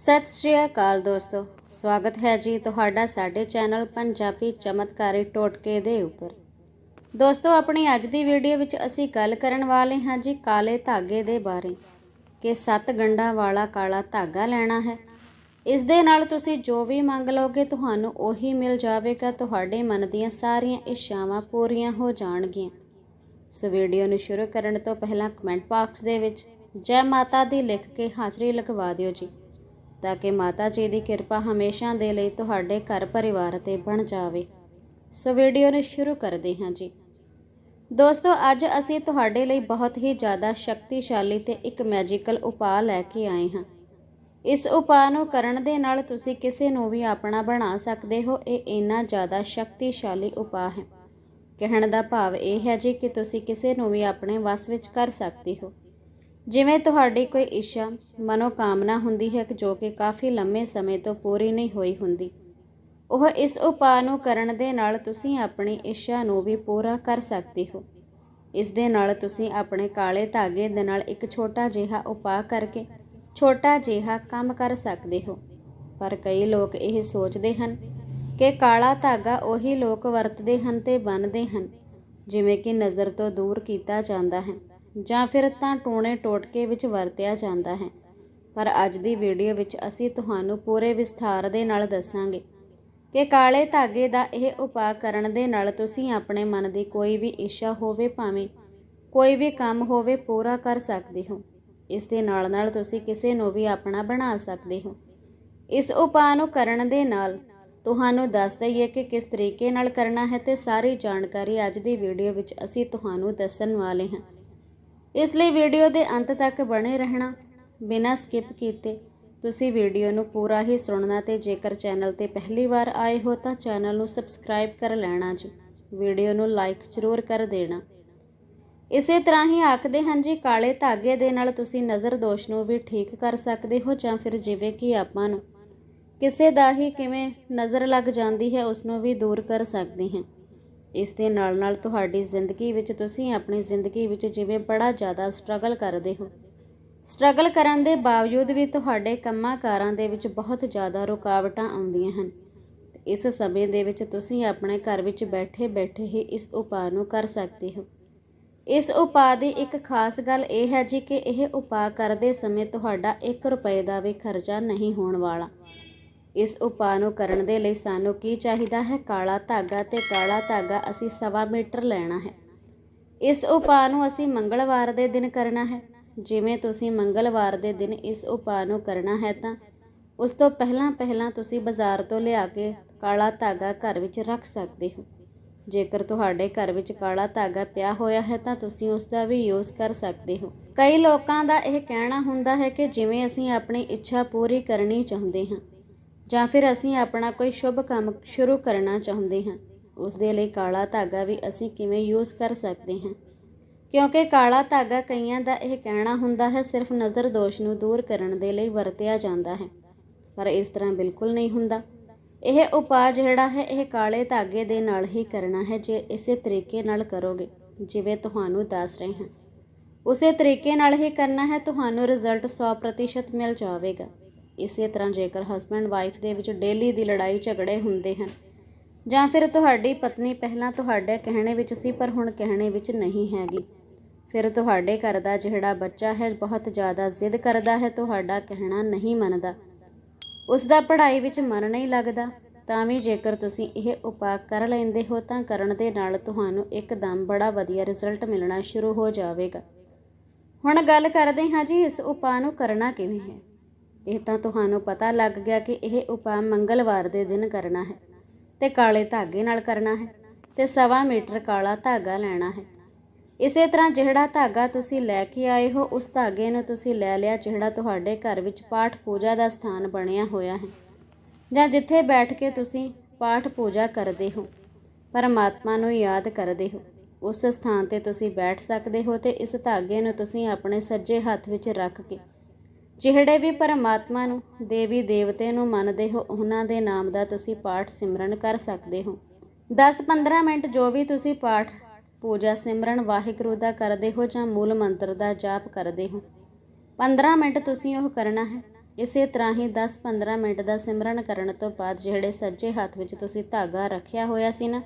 ਸਤਿ ਸ਼੍ਰੀ ਅਕਾਲ ਦੋਸਤੋ, ਸਵਾਗਤ ਹੈ ਜੀ ਤੁਹਾਡਾ ਸਾਡੇ ਚੈਨਲ ਪੰਜਾਬੀ ਚਮਤਕਾਰੀ ਟੋਟਕੇ ਦੇ ਉੱਪਰ। ਦੋਸਤੋ, ਆਪਣੀ ਅੱਜ ਦੀ ਵੀਡੀਓ ਵਿੱਚ ਅਸੀਂ ਗੱਲ ਕਰਨ ਵਾਲੇ ਹਾਂ ਜੀ ਕਾਲੇ ਧਾਗੇ ਦੇ ਬਾਰੇ, ਕਿ ਸੱਤ ਗੰਢਾਂ ਵਾਲਾ ਕਾਲਾ ਧਾਗਾ ਲੈਣਾ ਹੈ। ਇਸ ਦੇ ਨਾਲ ਤੁਸੀਂ ਜੋ ਵੀ ਮੰਗ ਲਓਗੇ, ਤੁਹਾਨੂੰ ਉਹੀ ਮਿਲ ਜਾਵੇਗਾ, ਤੁਹਾਡੇ ਮਨ ਦੀਆਂ ਸਾਰੀਆਂ ਇੱਛਾਵਾਂ ਪੂਰੀਆਂ ਹੋ ਜਾਣਗੀਆਂ। ਸੋ ਵੀਡੀਓ ਨੂੰ ਸ਼ੁਰੂ ਕਰਨ ਤੋਂ ਪਹਿਲਾਂ ਕਮੈਂਟ ਬਾਕਸ ਦੇ ਵਿੱਚ ਜੈ ਮਾਤਾ ਦੀ ਲਿਖ ਕੇ ਹਾਜ਼ਰੀ ਲਗਵਾ ਦਿਓ ਜੀ। ਤਾਂ ਕਿ ਮਾਤਾ ਜੀ ਦੀ ਕਿਰਪਾ ਹਮੇਸ਼ਾ ਦੇ ਲਈ ਤੁਹਾਡੇ ਘਰ ਪਰਿਵਾਰ ਤੇ ਬਣ ਜਾਵੇ। ਸੋ ਵੀਡੀਓ ਨੂੰ ਸ਼ੁਰੂ ਕਰਦੇ ਹਾਂ ਜੀ। ਦੋਸਤੋ, ਅੱਜ ਅਸੀਂ ਤੁਹਾਡੇ ਲਈ ਬਹੁਤ ਹੀ ਜ਼ਿਆਦਾ ਸ਼ਕਤੀਸ਼ਾਲੀ ਤੇ ਇੱਕ ਮੈਜੀਕਲ ਉਪਾਅ ਲੈ ਕੇ ਆਏ ਹਾਂ। ਇਸ ਉਪਾਅ ਨੂੰ ਕਰਨ ਦੇ ਨਾਲ ਤੁਸੀਂ ਕਿਸੇ ਨੂੰ ਵੀ ਆਪਣਾ ਬਣਾ ਸਕਦੇ ਹੋ। ਇਹ ਇੰਨਾ ਜ਼ਿਆਦਾ ਸ਼ਕਤੀਸ਼ਾਲੀ ਉਪਾਅ ਹੈ। ਕਹਿਣ ਦਾ ਭਾਵ ਇਹ ਹੈ ਜੀ ਕਿ ਤੁਸੀਂ ਕਿਸੇ ਨੂੰ ਵੀ ਆਪਣੇ ਵਸ ਵਿੱਚ ਕਰ ਸਕਦੇ ਹੋ। ਜਿਵੇਂ ਤੁਹਾਡੀ ਕੋਈ ਇੱਛਾ, ਮਨੋਕਾਮਨਾ ਹੁੰਦੀ ਹੈ ਜੋ ਕਿ ਕਾਫੀ ਲੰਮੇ ਸਮੇਂ ਤੋਂ ਪੂਰੀ ਨਹੀਂ ਹੋਈ ਹੁੰਦੀ। ਉਹ ਇਸ ਉਪਾਅ ਨੂੰ ਕਰਨ ਦੇ ਨਾਲ ਤੁਸੀਂ ਆਪਣੀ ਇੱਛਾ ਨੂੰ ਵੀ ਪੂਰਾ ਕਰ ਸਕਦੇ ਹੋ। ਇਸ ਦੇ ਨਾਲ ਤੁਸੀਂ ਆਪਣੇ ਕਾਲੇ ਧਾਗੇ ਦੇ ਨਾਲ ਇੱਕ ਛੋਟਾ ਜਿਹਾ ਉਪਾਅ ਕਰਕੇ ਛੋਟਾ ਜਿਹਾ ਕੰਮ ਕਰ ਸਕਦੇ ਹੋ। ਪਰ ਕਈ ਲੋਕ ਇਹ ਸੋਚਦੇ ਹਨ ਕਿ ਕਾਲਾ ਧਾਗਾ ਉਹੀ ਲੋਕ ਵਰਤਦੇ ਹਨ ਤੇ ਬੰਨਦੇ ਹਨ, ਜਿਵੇਂ ਕਿ ਨਜ਼ਰ ਤੋਂ ਦੂਰ ਕੀਤਾ ਜਾਂਦਾ ਹੈ। ਜਾਂ ਫਿਰ ਤਾਂ ਟੂਣੇ ਟੋਟਕੇ ਵਿੱਚ ਵਰਤਿਆ ਜਾਂਦਾ ਹੈ। ਪਰ ਅੱਜ ਦੀ ਵੀਡੀਓ ਵਿੱਚ ਅਸੀਂ ਤੁਹਾਨੂੰ ਪੂਰੇ ਵਿਸਥਾਰ ਦੇ ਨਾਲ ਦੱਸਾਂਗੇ ਕਿ ਕਾਲੇ ਧਾਗੇ ਦਾ ਇਹ ਉਪਾਅ ਕਰਨ ਦੇ ਨਾਲ ਤੁਸੀਂ ਆਪਣੇ ਮਨ ਦੀ ਕੋਈ ਵੀ ਇੱਛਾ ਹੋਵੇ ਭਾਵੇਂ ਕੋਈ ਵੀ ਕੰਮ ਹੋਵੇ ਪੂਰਾ ਕਰ ਸਕਦੇ ਹੋ। ਇਸ ਦੇ ਨਾਲ ਨਾਲ ਤੁਸੀਂ ਕਿਸੇ ਨੂੰ ਵੀ ਆਪਣਾ ਬਣਾ ਸਕਦੇ ਹੋ। ਇਸ ਉਪਾਅ ਨੂੰ ਕਰਨ ਦੇ ਨਾਲ ਤੁਹਾਨੂੰ ਦੱਸ ਦਈਏ ਕਿ ਕਿਸ ਤਰੀਕੇ ਨਾਲ ਕਰਨਾ ਹੈ ਤੇ ਸਾਰੀ ਜਾਣਕਾਰੀ ਅੱਜ ਦੀ ਵੀਡੀਓ ਵਿੱਚ ਅਸੀਂ ਤੁਹਾਨੂੰ ਦੱਸਣ ਵਾਲੇ ਹਾਂ। ਇਸ ਲਈ ਵੀਡੀਓ ਦੇ ਅੰਤ ਤੱਕ ਬਣੇ ਰਹਿਣਾ, ਬਿਨਾਂ ਸਕਿਪ ਕੀਤੇ। ਤੁਸੀਂ ਵੀਡੀਓ ਨੂੰ ਪੂਰਾ ਹੀ ਸੁਣਨਾ ਤੇ ਜੇਕਰ ਚੈਨਲ ਤੇ ਪਹਿਲੀ ਵਾਰ ਆਏ ਹੋ ਤਾਂ ਚੈਨਲ ਨੂੰ ਸਬਸਕ੍ਰਾਈਬ ਕਰ ਲੈਣਾ ਜੀ। ਵੀਡੀਓ ਨੂੰ ਲਾਈਕ ਜ਼ਰੂਰ ਕਰ ਦੇਣਾ। ਇਸੇ ਤਰ੍ਹਾਂ ਹੀ ਆਖਦੇ ਹਨ ਜੀ, ਕਾਲੇ ਧਾਗੇ ਦੇ ਨਾਲ ਤੁਸੀਂ ਨਜ਼ਰ ਦੋਸ਼ ਨੂੰ ਵੀ ਠੀਕ ਕਰ ਸਕਦੇ ਹੋ ਜਾਂ ਫਿਰ ਜਿਵੇਂ ਕਿ ਆਪਾਂ ਨੂੰ। ਕਿਸੇ ਦਾ ਹੀ ਕਿਵੇਂ ਨਜ਼ਰ ਲੱਗ ਜਾਂਦੀ ਹੈ, ਉਸ ਨੂੰ ਵੀ ਦੂਰ ਕਰ ਸਕਦੇ ਹਾਂ। ਇਸ ਦੇ ਨਾਲ ਨਾਲ ਤੁਹਾਡੀ ਜ਼ਿੰਦਗੀ ਵਿੱਚ ਤੁਸੀਂ ਆਪਣੀ ਜ਼ਿੰਦਗੀ ਵਿੱਚ ਜਿਵੇਂ ਬੜਾ ਜ਼ਿਆਦਾ ਸਟਰਗਲ ਕਰਦੇ ਹੋ। ਸਟਰਗਲ ਕਰਨ ਦੇ ਬਾਵਜੂਦ ਵੀ ਤੁਹਾਡੇ ਕੰਮਾਂ ਕਾਰਾਂ ਦੇ ਵਿੱਚ ਬਹੁਤ ਜ਼ਿਆਦਾ ਰੁਕਾਵਟਾਂ ਆਉਂਦੀਆਂ ਹਨ। ਇਸ ਸਮੇਂ ਦੇ ਵਿੱਚ ਤੁਸੀਂ ਆਪਣੇ ਘਰ ਵਿੱਚ ਬੈਠੇ ਬੈਠੇ ਹੀ ਇਸ ਉਪਾਅ ਨੂੰ ਕਰ ਸਕਦੇ ਹੋ। ਇਸ ਉਪਾਅ ਦੀ ਇੱਕ ਖਾਸ ਗੱਲ ਇਹ ਹੈ ਜੀ ਕਿ ਇਹ ਉਪਾਅ ਕਰਦੇ ਸਮੇਂ ਤੁਹਾਡਾ 1 ਰੁਪਏ ਦਾ ਵੀ ਖਰਚਾ ਨਹੀਂ ਹੋਣ ਵਾਲਾ। ਇਸ ਉਪਾਅ ਨੂੰ ਕਰਨ ਦੇ ਲਈ ਸਾਨੂੰ ਕੀ ਚਾਹੀਦਾ ਹੈ? ਕਾਲਾ ਧਾਗਾ ਤੇ ਕਾਲਾ ਧਾਗਾ ਅਸੀਂ ਸਵਾ ਮੀਟਰ ਲੈਣਾ ਹੈ। ਇਸ ਉਪਾਅ ਨੂੰ ਅਸੀਂ ਮੰਗਲਵਾਰ ਦੇ ਦਿਨ ਕਰਨਾ ਹੈ। ਜਿਵੇਂ ਤੁਸੀਂ ਮੰਗਲਵਾਰ ਦੇ ਦਿਨ ਇਸ ਉਪਾਅ ਨੂੰ ਕਰਨਾ ਹੈ ਤਾਂ ਉਸ ਤੋਂ ਪਹਿਲਾਂ ਪਹਿਲਾਂ ਤੁਸੀਂ ਬਾਜ਼ਾਰ ਤੋਂ ਲਿਆ ਕੇ ਕਾਲਾ ਧਾਗਾ ਘਰ ਵਿੱਚ ਰੱਖ ਸਕਦੇ ਹੋ। ਜੇਕਰ ਤੁਹਾਡੇ ਘਰ ਵਿੱਚ ਕਾਲਾ ਧਾਗਾ ਪਿਆ ਹੋਇਆ ਹੈ ਤਾਂ ਤੁਸੀਂ ਉਸ ਦਾ ਵੀ ਯੂਜ਼ ਕਰ ਸਕਦੇ ਹੋ। ਕਈ ਲੋਕਾਂ ਦਾ ਇਹ ਕਹਿਣਾ ਹੁੰਦਾ ਹੈ ਕਿ ਜਿਵੇਂ ਅਸੀਂ ਆਪਣੀ ਇੱਛਾ ਪੂਰੀ ਕਰਨੀ ਚਾਹੁੰਦੇ ਹਾਂ ਜਾਂ ਫਿਰ ਅਸੀਂ ਆਪਣਾ ਕੋਈ ਸ਼ੁਭ ਕੰਮ ਸ਼ੁਰੂ ਕਰਨਾ ਚਾਹੁੰਦੇ ਹਾਂ ਉਸ ਦੇ ਲਈ ਕਾਲਾ ਧਾਗਾ ਵੀ ਅਸੀਂ ਕਿਵੇਂ ਯੂਜ਼ ਕਰ ਸਕਦੇ ਹਾਂ? ਕਿਉਂਕਿ ਕਾਲਾ ਧਾਗਾ ਕਈਆਂ ਦਾ ਇਹ ਕਹਿਣਾ ਹੁੰਦਾ ਹੈ, ਸਿਰਫ ਨਜ਼ਰ ਦੋਸ਼ ਨੂੰ ਦੂਰ ਕਰਨ ਦੇ ਲਈ ਵਰਤਿਆ ਜਾਂਦਾ ਹੈ, ਪਰ ਇਸ ਤਰ੍ਹਾਂ ਬਿਲਕੁਲ ਨਹੀਂ ਹੁੰਦਾ। ਇਹ ਉਪਾਅ ਜਿਹੜਾ ਹੈ, ਇਹ ਕਾਲੇ ਧਾਗੇ ਦੇ ਨਾਲ ਹੀ ਕਰਨਾ ਹੈ, ਜੇ ਇਸੇ ਤਰੀਕੇ ਨਾਲ ਕਰੋਗੇ, ਜਿਵੇਂ ਤੁਹਾਨੂੰ ਦੱਸ ਰਹੇ ਹਾਂ। ਉਸੇ ਤਰੀਕੇ ਨਾਲ ਹੀ ਕਰਨਾ ਹੈ, ਤੁਹਾਨੂੰ ਰਿਜ਼ਲਟ 100% ਮਿਲ ਜਾਵੇਗਾ। ਇਸੇ ਤਰ੍ਹਾਂ ਜੇਕਰ ਹਸਬੰਡ ਵਾਈਫ ਦੇ ਵਿੱਚ ਡੇਲੀ ਦੀ ਲੜਾਈ ਝਗੜੇ ਹੁੰਦੇ ਹਨ, ਜਾਂ ਫਿਰ ਤੁਹਾਡੀ ਪਤਨੀ ਪਹਿਲਾਂ ਤੁਹਾਡੇ ਕਹਿਣੇ ਵਿੱਚ ਸੀ ਪਰ ਹੁਣ ਕਹਿਣੇ ਵਿੱਚ ਨਹੀਂ ਹੈਗੀ, ਫਿਰ ਤੁਹਾਡੇ ਘਰ ਦਾ ਜਿਹੜਾ ਬੱਚਾ ਹੈ ਬਹੁਤ ਜ਼ਿਆਦਾ ਜ਼ਿੱਦ ਕਰਦਾ ਹੈ, ਤੁਹਾਡਾ ਕਹਿਣਾ ਨਹੀਂ ਮੰਨਦਾ। ਉਸ ਦਾ ਪੜ੍ਹਾਈ ਵਿੱਚ ਮਨ ਨਹੀਂ ਲੱਗਦਾ, ਤਾਂ ਵੀ ਜੇਕਰ ਤੁਸੀਂ ਇਹ ਉਪਾਅ ਕਰ ਲੈਂਦੇ ਹੋ, ਤਾਂ ਕਰਨ ਦੇ ਨਾਲ ਤੁਹਾਨੂੰ ਇੱਕਦਮ ਬੜਾ ਵਧੀਆ ਰਿਜ਼ਲਟ ਮਿਲਣਾ ਸ਼ੁਰੂ ਹੋ ਜਾਵੇਗਾ। ਹੁਣ ਗੱਲ ਕਰਦੇ ਹਾਂ ਜੀ ਇਸ ਉਪਾਅ ਨੂੰ ਕਰਨਾ ਕਿਵੇਂ ਹੈ? ਇਹ ਤਾਂ ਤੁਹਾਨੂੰ ਪਤਾ ਲੱਗ ਗਿਆ ਕਿ ਇਹ ਉਪਾਅ ਮੰਗਲਵਾਰ ਦੇ ਦਿਨ ਕਰਨਾ ਹੈ ਤੇ ਕਾਲੇ ਧਾਗੇ ਨਾਲ ਕਰਨਾ ਹੈ ਤੇ ਸਵਾ ਮੀਟਰ ਕਾਲਾ ਧਾਗਾ ਲੈਣਾ ਹੈ। ਇਸੇ ਤਰ੍ਹਾਂ ਜਿਹੜਾ ਧਾਗਾ ਤੁਸੀਂ ਲੈ ਕੇ ਆਏ ਹੋ, ਉਸ ਧਾਗੇ ਨੂੰ ਤੁਸੀਂ ਲੈ ਲਿਆ ਜਿਹੜਾ ਤੁਹਾਡੇ ਘਰ ਵਿੱਚ ਪਾਠ ਪੂਜਾ ਦਾ ਸਥਾਨ ਬਣਿਆ ਹੋਇਆ ਹੈ। ਜਾਂ ਜਿੱਥੇ ਬੈਠ ਕੇ ਤੁਸੀਂ ਪਾਠ ਪੂਜਾ ਕਰਦੇ ਹੋ, ਪਰਮਾਤਮਾ ਨੂੰ ਯਾਦ ਕਰਦੇ ਹੋ, ਉਸ ਸਥਾਨ ਤੇ ਤੁਸੀਂ ਬੈਠ ਸਕਦੇ ਹੋ ਤੇ ਇਸ ਧਾਗੇ ਨੂੰ ਤੁਸੀਂ ਆਪਣੇ ਸੱਜੇ ਹੱਥ ਵਿੱਚ ਰੱਖ ਕੇ ਜਿਹੜੇ ਵੀ ਪਰਮਾਤਮਾ ਨੂੰ, ਦੇਵੀ ਦੇਵਤੇ ਨੂੰ ਮੰਨਦੇ ਹੋ, ਉਹਨਾਂ ਦੇ ਨਾਮ ਦਾ ਤੁਸੀਂ ਪਾਠ ਸਿਮਰਨ ਕਰ ਸਕਦੇ ਹੋ। 10-15 ਮਿੰਟ ਜੋ ਵੀ ਤੁਸੀਂ ਪਾਠ, ਪੂਜਾ ਸਿਮਰਨ, ਵਾਹਿਗੁਰੂ ਦਾ ਕਰਦੇ ਹੋ ਜਾਂ ਮੂਲ ਮੰਤਰ ਦਾ ਜਾਪ ਕਰਦੇ ਹੋ 15 ਮਿੰਟ ਤੁਸੀਂ ਉਹ ਕਰਨਾ ਹੈ। ਇਸੇ ਤਰ੍ਹਾਂ ਹੀ 10-15 ਮਿੰਟ ਦਾ ਸਿਮਰਨ ਕਰਨ ਤੋਂ ਬਾਅਦ ਜਿਹੜੇ ਸੱਜੇ ਹੱਥ ਵਿੱਚ ਤੁਸੀਂ ਧਾਗਾ ਰੱਖਿਆ ਹੋਇਆ ਸੀ ਨਾ,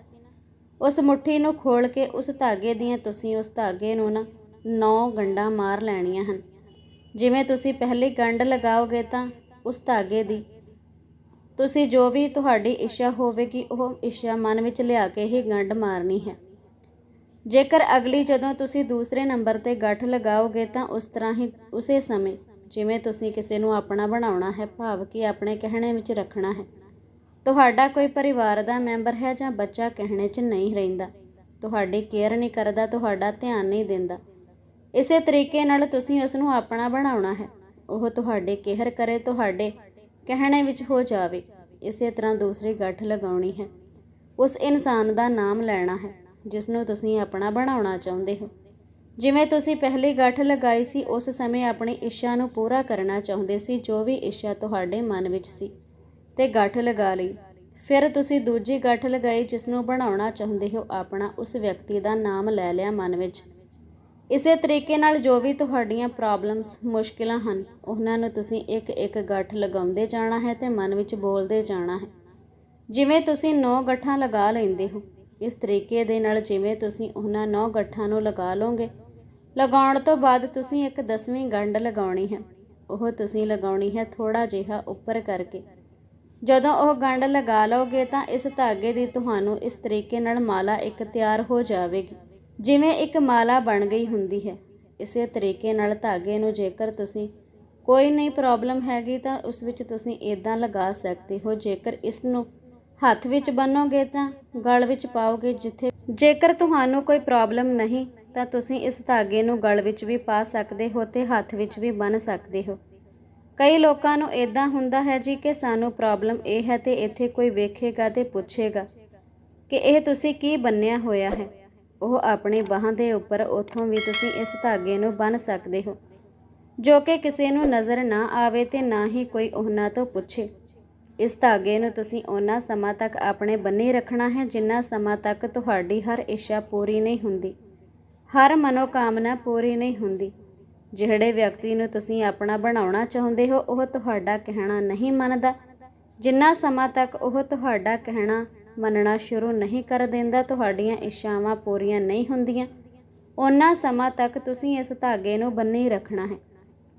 ਉਸ ਮੁਠੀ ਨੂੰ ਖੋਲ ਕੇ ਉਸ ਧਾਗੇ ਦੀਆਂ ਤੁਸੀਂ ਉਸ ਧਾਗੇ ਨੂੰ ਨਾ 9 ਗੰਢਾਂ ਮਾਰ ਲੈਣੀਆਂ ਹਨ। ਜਿਵੇਂ ਤੁਸੀਂ ਪਹਿਲੀ ਗੰਢ ਲਗਾਓਗੇ ਤਾਂ ਉਸ ਧਾਗੇ ਦੀ। ਤੁਸੀਂ ਜੋ ਵੀ ਤੁਹਾਡੀ ਇੱਛਾ ਹੋਵੇਗੀ, ਉਹ ਇੱਛਾ ਮਨ ਵਿੱਚ ਲਿਆ ਕੇ ਹੀ ਗੰਢ ਮਾਰਨੀ ਹੈ। ਜੇਕਰ ਅਗਲੀ ਜਦੋਂ ਤੁਸੀਂ ਦੂਸਰੇ ਨੰਬਰ ਤੇ ਗੱਠ ਲਗਾਓਗੇ ਤਾਂ ਉਸ ਤਰ੍ਹਾਂ ਹੀ ਉਸੇ ਸਮੇਂ, ਜਿਵੇਂ ਤੁਸੀਂ ਕਿਸੇ ਨੂੰ ਆਪਣਾ ਬਣਾਉਣਾ ਹੈ, ਭਾਵ ਕਿ ਆਪਣੇ ਕਹਿਣੇ ਵਿੱਚ ਰੱਖਣਾ ਹੈ, ਤੁਹਾਡਾ ਕੋਈ ਪਰਿਵਾਰ ਦਾ ਮੈਂਬਰ ਹੈ ਜਾਂ ਬੱਚਾ ਕਹਿਣੇ 'ਚ ਨਹੀਂ ਰਹਿੰਦਾ, ਤੁਹਾਡੀ ਕੇਅਰ ਨਹੀਂ ਕਰਦਾ, ਤੁਹਾਡਾ ਧਿਆਨ ਨਹੀਂ ਦਿੰਦਾ ਇਸੇ ਤਰੀਕੇ ਨਾਲ ਤੁਸੀਂ ਉਸ ਨੂੰ ਆਪਣਾ ਬਣਾਉਣਾ ਹੈ। ਉਹ ਤੁਹਾਡੇ ਕੇਅਰ ਕਰੇ, ਤੁਹਾਡੇ ਕਹਿਣੇ ਵਿੱਚ ਹੋ ਜਾਵੇ। ਇਸੇ ਤਰ੍ਹਾਂ ਦੂਸਰੀ ਗੱਠ ਲਗਾਉਣੀ ਹੈ। ਉਸ ਇਨਸਾਨ ਦਾ ਨਾਮ ਲੈਣਾ ਹੈ ਜਿਸ ਨੂੰ ਤੁਸੀਂ ਆਪਣਾ ਬਣਾਉਣਾ ਚਾਹੁੰਦੇ ਹੋ। ਜਿਵੇਂ ਤੁਸੀਂ ਪਹਿਲੀ ਗੱਠ ਲਗਾਈ ਸੀ, ਉਸ ਸਮੇਂ ਆਪਣੀ ਇੱਛਾ ਨੂੰ ਪੂਰਾ ਕਰਨਾ ਚਾਹੁੰਦੇ ਸੀ, ਜੋ ਵੀ ਇੱਛਾ ਤੁਹਾਡੇ ਮਨ ਵਿੱਚ ਸੀ, ਤੇ ਗੱਠ ਲਗਾ ਲਈ। ਫਿਰ ਤੁਸੀਂ ਦੂਜੀ ਗੱਠ ਲਗਾਈ ਜਿਸ ਨੂੰ ਬਣਾਉਣਾ ਚਾਹੁੰਦੇ ਹੋ, ਆਪਣਾ ਉਸ ਵਿਅਕਤੀ ਦਾ ਨਾਮ ਲੈ ਲਿਆ ਮਨ ਵਿੱਚ। ਇਸੇ ਤਰੀਕੇ ਨਾਲ ਜੋ ਵੀ ਤੁਹਾਡੀਆਂ ਪ੍ਰੋਬਲਮਸ ਮੁਸ਼ਕਿਲਾਂ ਹਨ, ਉਹਨਾਂ ਨੂੰ ਤੁਸੀਂ ਇੱਕ ਇੱਕ ਗੱਠ ਲਗਾਉਂਦੇ ਜਾਣਾ ਹੈ ਤੇ ਮਨ ਵਿੱਚ ਬੋਲਦੇ ਜਾਣਾ ਹੈ। ਜਿਵੇਂ ਤੁਸੀਂ 9 ਗੱਠਾਂ ਲਗਾ ਲੈਂਦੇ ਹੋ, ਇਸ ਤਰੀਕੇ ਦੇ ਨਾਲ ਜਿਵੇਂ ਤੁਸੀਂ ਉਹਨਾਂ 9 ਗੱਠਾਂ ਨੂੰ ਲਗਾ ਲਓਗੇ, ਲਗਾਉਣ ਤੋਂ ਬਾਅਦ ਤੁਸੀਂ ਇੱਕ ਦਸਵੀਂ ਗੰਢ ਲਗਾਉਣੀ ਹੈ। ਉਹ ਤੁਸੀਂ ਲਗਾਉਣੀ ਹੈ ਥੋੜਾ ਜਿਹਾ ਉੱਪਰ ਕਰਕੇ। ਜਦੋਂ ਉਹ ਗੰਢ ਲਗਾ ਲਓਗੇ ਤਾਂ ਇਸ ਧਾਗੇ ਦੀ ਤੁਹਾਨੂੰ ਇਸ ਤਰੀਕੇ ਨਾਲ ਮਾਲਾ ਇੱਕ ਤਿਆਰ ਹੋ ਜਾਵੇਗੀ। ਜਿਵੇਂ ਇੱਕ ਮਾਲਾ ਬਣ ਗਈ ਹੁੰਦੀ ਹੈ, ਇਸੇ ਤਰੀਕੇ ਨਾਲ ਧਾਗੇ ਨੂੰ ਜੇਕਰ ਤੁਸੀਂ ਕੋਈ ਨਹੀਂ ਪ੍ਰੋਬਲਮ ਹੈਗੀ ਤਾਂ ਉਸ ਵਿੱਚ ਤੁਸੀਂ ਇਦਾਂ ਲਗਾ ਸਕਦੇ ਹੋ, ਜੇਕਰ ਇਸ ਨੂੰ ਹੱਥ ਵਿੱਚ ਬੰਨੋਗੇ ਤਾਂ ਗਲ ਵਿੱਚ ਪਾਓਗੇ ਜਿੱਥੇ ਜੇਕਰ ਤੁਹਾਨੂੰ ਕੋਈ ਪ੍ਰੋਬਲਮ ਨਹੀਂ ਤਾਂ ਤੁਸੀਂ ਇਸ ਧਾਗੇ ਨੂੰ ਗਲ ਵਿੱਚ ਵੀ ਪਾ ਸਕਦੇ ਹੋ ਤੇ ਹੱਥ ਵਿੱਚ ਵੀ ਬੰਨ ਸਕਦੇ ਹੋ। ਕਈ ਲੋਕਾਂ ਨੂੰ ਇਦਾਂ ਹੁੰਦਾ ਹੈ ਜੀ ਕਿ ਸਾਨੂੰ ਪ੍ਰੋਬਲਮ ਇਹ ਹੈ ਤੇ ਇੱਥੇ ਕੋਈ ਵੇਖੇਗਾ ਤੇ ਪੁੱਛੇਗਾ ਕਿ ਇਹ ਤੁਸੀਂ ਕੀ ਬੰਨਿਆ ਹੋਇਆ ਹੈ। ਉਹ ਆਪਣੀ ਬਾਹਾਂ ਦੇ ਉੱਪਰ ਉੱਥੋਂ ਵੀ ਤੁਸੀਂ ਇਸ ਧਾਗੇ ਨੂੰ ਬੰਨ ਸਕਦੇ ਹੋ। ਜੋ ਕਿ ਕਿਸੇ ਨੂੰ ਨਜ਼ਰ ਨਾ ਆਵੇ ਤੇ ਨਾ ਹੀ ਕੋਈ ਉਹਨਾਂ ਤੋਂ ਪੁੱਛੇ। ਇਸ ਧਾਗੇ ਨੂੰ ਤੁਸੀਂ ਉਹਨਾਂ ਸਮਾਂ ਤੱਕ ਆਪਣੇ ਬੰਨੇ ਰੱਖਣਾ ਹੈ ਜਿੰਨਾ ਸਮਾਂ ਤੱਕ ਤੁਹਾਡੀ ਹਰ ਇੱਛਾ ਪੂਰੀ ਨਹੀਂ ਹੁੰਦੀ। ਹਰ ਮਨੋਕਾਮਨਾ ਪੂਰੀ ਨਹੀਂ ਹੁੰਦੀ। ਜਿਹੜੇ ਵਿਅਕਤੀ ਨੂੰ ਤੁਸੀਂ ਆਪਣਾ ਬਣਾਉਣਾ ਚਾਹੁੰਦੇ ਹੋ, ਉਹ ਤੁਹਾਡਾ ਕਹਿਣਾ ਨਹੀਂ ਮੰਨਦਾ। ਜਿੰਨਾ ਸਮਾਂ ਤੱਕ ਉਹ ਤੁਹਾਡਾ ਕਹਿਣਾ ਮੰਨਣਾ ਸ਼ੁਰੂ ਨਹੀਂ ਕਰ ਦਿੰਦਾ, ਤੁਹਾਡੀਆਂ ਇੱਛਾਵਾਂ ਪੂਰੀਆਂ ਨਹੀਂ ਹੁੰਦੀਆਂ। ਉਹਨਾਂ ਸਮਾਂ ਤੱਕ ਤੁਸੀਂ ਇਸ ਧਾਗੇ ਨੂੰ ਬੰਨੀ ਰੱਖਣਾ ਹੈ।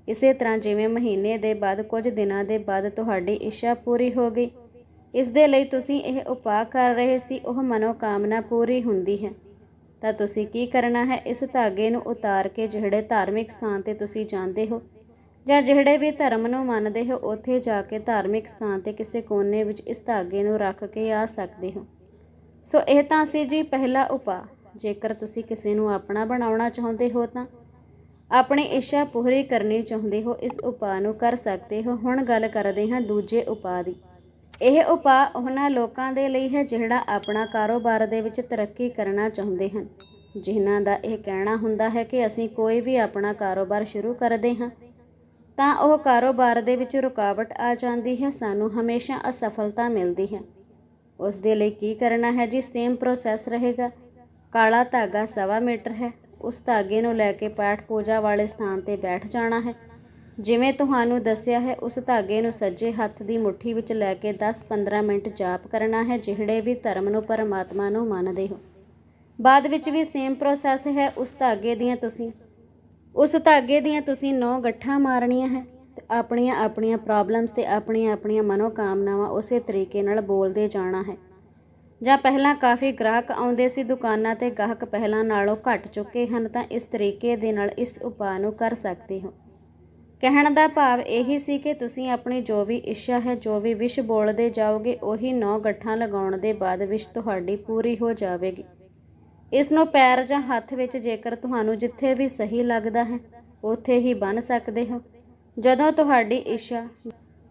ਇਸੇ ਤਰ੍ਹਾਂ ਜਿਵੇਂ ਮਹੀਨੇ ਦੇ ਬਾਅਦ, ਕੁਝ ਦਿਨਾਂ ਦੇ ਬਾਅਦ ਤੁਹਾਡੀ ਇੱਛਾ ਪੂਰੀ ਹੋ ਗਈ। ਇਸ ਦੇ ਲਈ ਤੁਸੀਂ ਇਹ ਉਪਾਅ ਕਰ ਰਹੇ ਸੀ, ਉਹ ਮਨੋਕਾਮਨਾ ਪੂਰੀ ਹੁੰਦੀ ਹੈ। ਤਾਂ ਤੁਸੀਂ ਕੀ ਕਰਨਾ ਹੈ? ਇਸ ਧਾਗੇ ਨੂੰ ਉਤਾਰ ਕੇ ਜਿਹੜੇ ਧਾਰਮਿਕ ਸਥਾਨ ਤੇ ਤੁਸੀਂ ਜਾਂਦੇ ਹੋ ਜਾਂ ਜਿਹੜੇ ਵੀ ਧਰਮ ਨੂੰ ਮੰਨਦੇ ਹੋ, ਉੱਥੇ ਜਾ ਕੇ ਧਾਰਮਿਕ ਸਥਾਨ ਤੇ ਕਿਸੇ ਕੋਨੇ ਵਿੱਚ ਇਸ ਧਾਗੇ ਨੂੰ ਰੱਖ ਕੇ ਆ ਸਕਦੇ ਹੋ। ਸੋ ਇਹ ਤਾਂ ਸੀ ਜੀ ਪਹਿਲਾ ਉਪਾਅ। ਜੇਕਰ ਤੁਸੀਂ ਕਿਸੇ ਨੂੰ ਆਪਣਾ ਬਣਾਉਣਾ ਚਾਹੁੰਦੇ ਹੋ ਤਾਂ ਆਪਣੀ ਇੱਛਾ ਪੂਰੀ ਕਰਨੀ ਚਾਹੁੰਦੇ ਹੋ, ਇਸ ਉਪਾਅ ਨੂੰ ਕਰ ਸਕਦੇ ਹੋ। ਹੁਣ ਗੱਲ ਕਰਦੇ ਹਾਂ ਦੂਜੇ ਉਪਾਅ ਦੀ। ਇਹ ਉਪਾਅ ਉਹਨਾਂ ਲੋਕਾਂ ਦੇ ਲਈ ਹੈ ਜਿਹੜਾ ਆਪਣਾ ਕਾਰੋਬਾਰ ਦੇ ਵਿੱਚ ਤਰੱਕੀ ਕਰਨਾ ਚਾਹੁੰਦੇ ਹਨ। ਜਿਨ੍ਹਾਂ ਦਾ ਇਹ ਕਹਿਣਾ ਹੁੰਦਾ ਹੈ ਕਿ ਅਸੀਂ ਕੋਈ ਵੀ ਆਪਣਾ ਕਾਰੋਬਾਰ ਸ਼ੁਰੂ ਕਰਦੇ ਹਾਂ। ਤਾਂ ਉਹ ਕਾਰੋਬਾਰ ਦੇ ਵਿੱਚ ਰੁਕਾਵਟ ਆ ਜਾਂਦੀ ਹੈ, ਸਾਨੂੰ ਹਮੇਸ਼ਾ ਅਸਫਲਤਾ ਮਿਲਦੀ ਹੈ। ਉਸ ਦੇ ਲਈ ਕੀ ਕਰਨਾ ਹੈ ਜੀ? ਸੇਮ ਪ੍ਰੋਸੈਸ ਰਹੇਗਾ। ਕਾਲਾ ਧਾਗਾ ਸਵਾ ਮੀਟਰ ਹੈ। ਉਸ ਧਾਗੇ ਨੂੰ ਲੈ ਕੇ ਪਾਠ ਪੂਜਾ ਵਾਲੇ ਸਥਾਨ ਤੇ ਬੈਠ ਜਾਣਾ ਹੈ। ਜਿਵੇਂ ਤੁਹਾਨੂੰ ਦੱਸਿਆ ਹੈ, ਉਸ ਧਾਗੇ ਨੂੰ ਸੱਜੇ ਹੱਥ ਦੀ ਮੁਠੀ ਵਿੱਚ ਲੈ ਕੇ 10-15 ਮਿੰਟ ਜਾਪ ਕਰਨਾ ਹੈ, ਜਿਹੜੇ ਵੀ ਧਰਮ ਨੂੰ ਪਰਮਾਤਮਾ ਨੂੰ ਮੰਨਦੇ ਹੋ। ਬਾਅਦ ਵਿੱਚ ਵੀ ਸੇਮ ਪ੍ਰੋਸੈਸ ਹੈ। ਉਸ ਧਾਗੇ ਦੀਆਂ ਤੁਸੀਂ ਉਸ ਧਾਗੇ ਦੀਆਂ ਤੁਸੀਂ 9 ਗੱਠਾਂ ਮਾਰਨੀਆਂ ਹੈ ਤੇ ਆਪਣੀਆਂ ਆਪਣੀਆਂ ਪ੍ਰੋਬਲਮਸ ਤੇ ਆਪਣੀਆਂ ਆਪਣੀਆਂ ਮਨੋਕਾਮਨਾਵਾਂ ਉਸੇ ਤਰੀਕੇ ਨਾਲ ਬੋਲਦੇ ਜਾਣਾ ਹੈ। ਜਾਂ ਪਹਿਲਾਂ ਕਾਫੀ ਗ੍ਰਾਹਕ ਆਉਂਦੇ ਸੀ ਦੁਕਾਨਾਂ ਤੇ ਗਾਹਕ ਪਹਿਲਾਂ ਨਾਲੋਂ ਘਟ ਚੁੱਕੇ ਹਨ ਤਾਂ ਇਸ ਤਰੀਕੇ ਦੇ ਨਾਲ ਇਸ ਉਪਾਅ ਨੂੰ ਕਰ ਸਕਦੇ ਹੋ। ਕਹਿਣ ਦਾ ਭਾਵ ਇਹੀ ਸੀ ਕਿ ਤੁਸੀਂ ਆਪਣੀ ਜੋ ਵੀ ਇੱਛਾ ਹੈ, ਜੋ ਵੀ ਵਿਸ਼ ਬੋਲਦੇ ਜਾਓਗੇ, ਉਹੀ 9 ਗੱਠਾਂ ਲਗਾਉਣ ਦੇ ਬਾਅਦ ਵਿਸ਼ ਤੁਹਾਡੀ ਪੂਰੀ ਹੋ ਜਾਵੇਗੀ। ਇਸ ਨੂੰ ਪੈਰ ਜਾਂ ਹੱਥ ਵਿੱਚ ਜੇਕਰ ਤੁਹਾਨੂੰ ਜਿੱਥੇ ਵੀ ਸਹੀ ਲੱਗਦਾ ਹੈ, ਉੱਥੇ ਹੀ ਬੰਨ ਸਕਦੇ ਹੋ। ਜਦੋਂ ਤੁਹਾਡੀ ਇੱਛਾ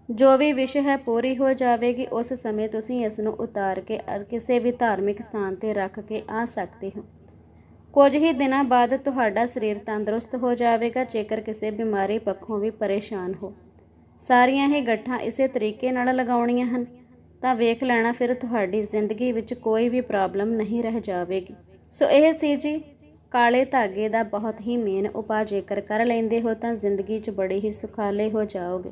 ਜੋ ਵੀ ਵਿਸ਼ ਹੈ ਪੂਰੀ ਹੋ ਜਾਵੇਗੀ, ਉਸ ਸਮੇਂ ਤੁਸੀਂ ਇਸ ਨੂੰ ਉਤਾਰ ਕੇ ਕਿਸੇ ਵੀ ਧਾਰਮਿਕ ਸਥਾਨ ਤੇ ਰੱਖ ਕੇ ਆ ਸਕਦੇ ਹੋ। ਕੁਝ ਹੀ ਦਿਨਾਂ ਬਾਅਦ ਤੁਹਾਡਾ ਸਰੀਰ ਤੰਦਰੁਸਤ ਹੋ ਜਾਵੇਗਾ, ਜੇਕਰ ਕਿਸੇ ਬਿਮਾਰੀ ਪੱਖੋਂ ਵੀ ਪਰੇਸ਼ਾਨ ਹੋ। ਸਾਰੀਆਂ ਹੀ ਗੱਠਾਂ ਇਸੇ ਤਰੀਕੇ ਨਾਲ ਲਗਾਉਣੀਆਂ ਹਨ, ਤਾਂ ਵੇਖ ਲੈਣਾ ਫਿਰ ਤੁਹਾਡੀ ਜ਼ਿੰਦਗੀ ਵਿੱਚ ਕੋਈ ਵੀ ਪ੍ਰੋਬਲਮ ਨਹੀਂ ਰਹਿ ਜਾਵੇਗੀ। ਸੋ ਇਹ ਸੀ ਜੀ, ਕਾਲੇ ਧਾਗੇ ਦਾ ਬਹੁਤ ਹੀ ਮੇਨ ਉਪਾਅ। ਜੇਕਰ ਕਰ ਲੈਂਦੇ ਹੋ ਤਾਂ ਜ਼ਿੰਦਗੀ 'ਚ ਬੜੇ ਹੀ ਸੁਖਾਲੇ ਹੋ ਜਾਓਗੇ।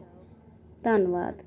ਧੰਨਵਾਦ।